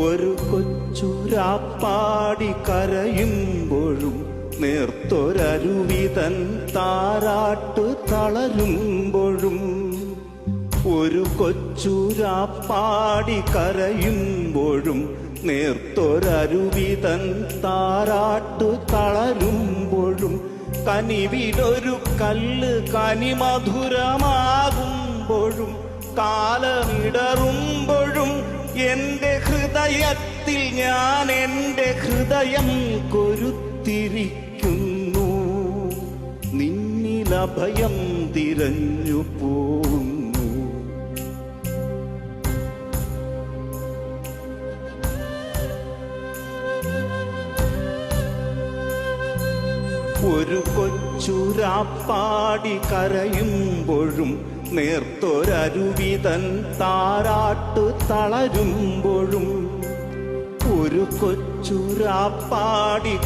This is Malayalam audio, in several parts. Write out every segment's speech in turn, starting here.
ഒരു കൊച്ചുരാപ്പാടി കരയുമ്പോഴും നേർത്തൊരരുവിതൻ താരാട്ട് തളരുമ്പോഴും ഒരു കൊച്ചുരാപ്പാടി കരയുമ്പോഴും നേർത്തൊരരുവിതൻ താരാട്ട് തളരുമ്പോഴും കനിവിടൊരു കല്ല് കനിമധുരമാകുമ്പോഴും കാലമിടറുമ്പോഴും എന്റെ ഹൃദയത്തിൽ ഞാൻ എന്റെ ഹൃദയം കൊരുത്തിരിക്കുന്നു. നിന്നിലഭയം തിരഞ്ഞു പോകുന്നു ഒരു കൊച്ചുരാപ്പാടി കരയുമ്പോഴും നേർത്തൊരരുവിതൻ താരാട്ടു തളരുമ്പോഴും ഒരു കൊച്ചുരാപ്പാടി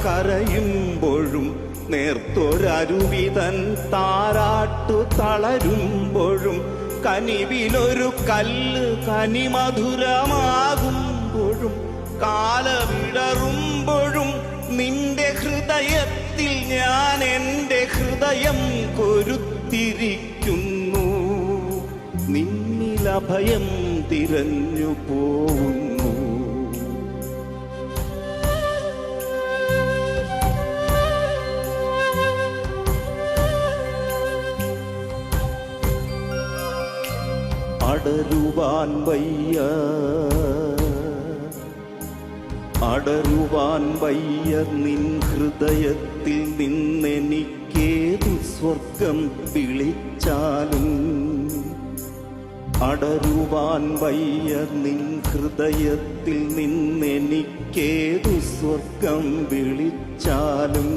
കരയുമ്പോഴും നേർത്തൊരരുവിതൻ താരാട്ടു തളരുമ്പോഴും കനിവിലൊരു കല്ല് കനിമധുരമാകുമ്പോഴും കാലവിടറുമ്പോഴും നിന്റെ ഹൃദയത്തിൽ ഞാൻ എന്റെ ഹൃദയം കൊരുത്തിരിക്കുന്നു നിന്നിലഭയം തിരഞ്ഞു പോകുന്നു അടരുവാൻ വയ്യ. അടരുവാൻ വയ്യ നിൻ ഹൃദയത്തിൽ നിന്നെനിക്കേതു സ്വർഗം വിളിച്ചാലും. അടരുവാൻ വയ്യ നിൻ ഹൃദയത്തിൽ നിന്നെനിക്കേതു സ്വർഗം വിളിച്ചാലും?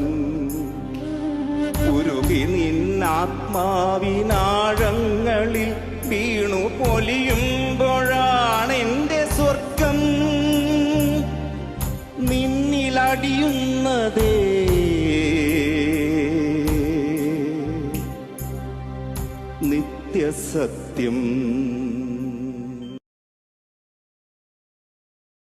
ഉരുകി നിന്നാത്മാവിനാഴങ്ങളിൽ വീണു പൊലിയുമ്പോഴാണ് സത്യം.